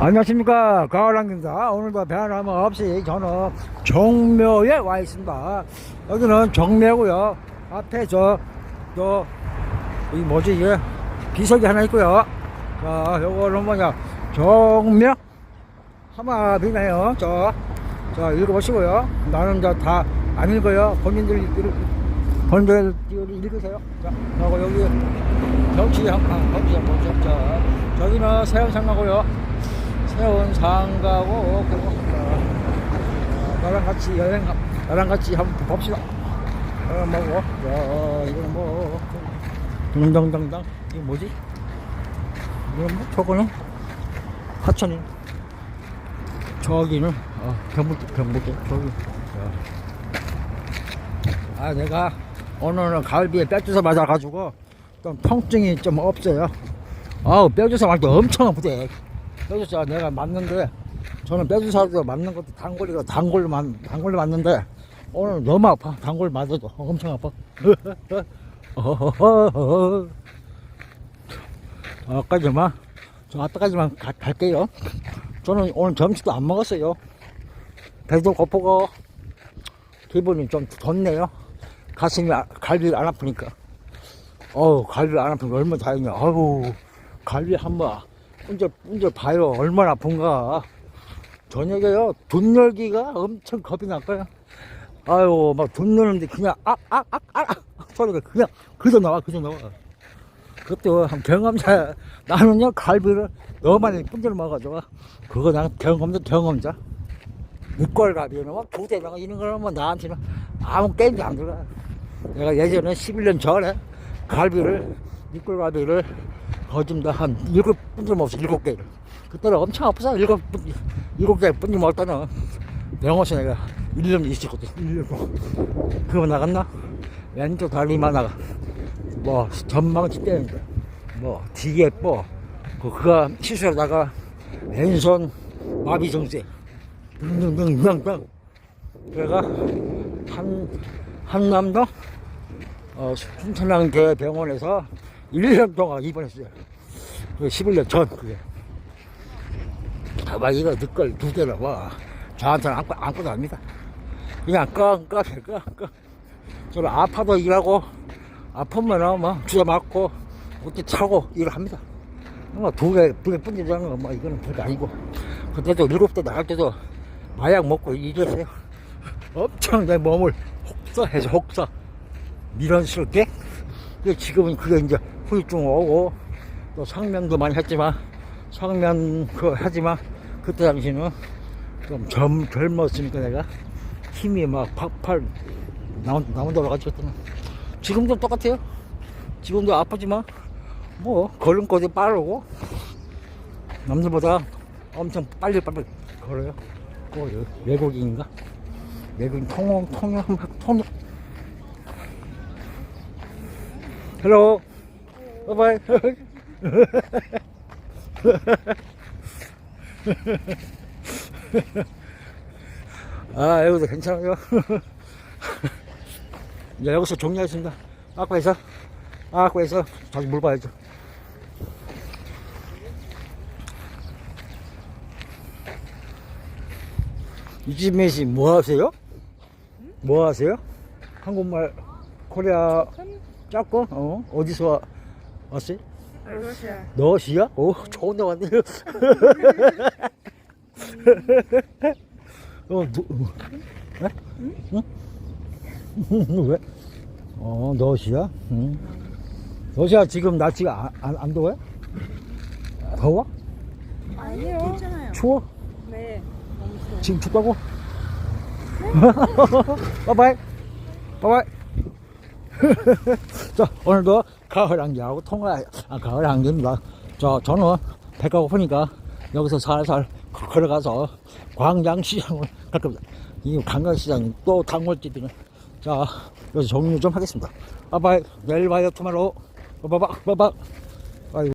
안녕하십니까 가을랑입니다 오늘도 변함 없이 저는 정묘에 와 있습니다 여기는 정묘고요 앞에 저또 이 뭐지 이게 비석이 하나 있고요 자 요거는 뭐냐 정묘 하마비네요 저, 자 읽어보시고요 나는 저다 안 읽어요 본인들 읽, 본인들 읽으세요 자 그리고 여기 경치 한번 자, 자 저기는 세운상가고요 세운상가고 그리고 어, 나랑 같이 여행 가- 나랑 같이 한번 봅시다. 어, 뭐고 자 이거는 뭐 등등등등 이게 뭐지? 이건 뭐 저거는 하천이. 저기는 어, 경북 경북 저기. 자. 아 내가 오늘은 가을비에 뼈주사 맞아가지고 좀 통증이 좀 없어요. 아우 뼈주사 맞기 엄청 아프대 뼈주사 내가 맞는데 저는 뼈주사도 맞는 것도 단골이고 단골로 맞 단골로 맞는데 오늘 너무 아파. 단골 맞아도. 엄청 아파. 아까지만 저 아까까지만 가- 갈게요. 저는 오늘 점심도 안 먹었어요. 배도 고프고 기분이 좀 좋네요. 가슴이 아- 갈비 안 아프니까. 어우 갈비 안 아프니까 얼마나 다행이야. 아우 갈비 한번 혼자 혼자 봐요. 얼마나 아픈가. 저녁에요. 돈 열기가 엄청 겁이 날 거야. 아유 막돈 넣는데 그냥 악악악악 소리가 그냥 그저 나와 그저 나와. 그것도 한 경험자 나는요 갈비를 너무 많이 분들 먹어가지고 그거 난 경험자 경험자. 육골갈비는 막 두대나 이런 거는 뭐 나한테는 아무 게임도 안 들어가. 내가 예전에 11년 전에 갈비를 육골갈비를 거짓다 한 일곱 먹었어 일곱 개를 그때는 엄청 아프잖아 일곱 분 일곱 개 먹을 때는 병원에서 내가 1년 있었거든. 1년 그거 나갔나? 왼쪽 다리만 나가. 뭐 전망치 때문에 뭐 뒤에 뭐 그- 그거 시술하다가 왼손 마비 증세. 등등등등등 그래가 한 한남도 어, 순천향대 병원에서 1년 동안 입원했어요. 그 11년 전 그게. 아마 이거 늦걸 두 개나 와. 저한테는 안고 안고 답니다. 그냥 깡깡 깡깡. 저는 아파도 일하고 아프면은 뭐 주사 맞고 어깨 차고 일을 합니다. 뭐두개 두 개 뿐이라는 거뭐 이거는 별거 아니고 그때도 일곱 대 나갈 때도 마약 먹고 일했어요. 엄청 내 몸을 혹사해서 혹사 미련스럽게 그 지금은 그게 이제 후유증 오고 또 상면도 많이 했지만 상면 그 하지만 그때 당시는 좀 젊, 젊었으니까 내가 힘이 막 팍팍 나온, 나온다고 가지고 지금도 똑같아요. 지금도 아프지만 뭐 걸음걸이 빠르고 남들보다 엄청 빨리 빨리 걸어요. 그 외국인인가? 외국인 통영 통영 통영. 헬로 바이바이 아 여기도 괜찮아요. 이제 여기서 종료하겠습니다. 아쿠에서 아쿠에서 다시 물 봐야죠. 이집메 씨뭐 하세요? 뭐 하세요? 한국말 코리아 짝고 어? 어디서 와- 왔어요? 러시아. 너시야? 오 좋은 데 왔네요. 어, 누, 에? 응? 왜? 어, 너시야? 응. 너시야 지금 날씨가 안, 안, 안 더워요? 더워? 아니요. 괜찮아요. 추워? 네. 지금 춥다고? 바이바이. 바이바이. 자, 오늘도 가을 안개하고 통화, 아, 가을 안개입니다. 자, 저는 배가 고프니까 여기서 살살 걸어가서 광장시장을 갈 겁니다. 이 관광시장이 또 단골집이네. 자, 여기서 종료 좀 하겠습니다. 바이바이. 내일 봐요, 투마로. 바바. 아이고.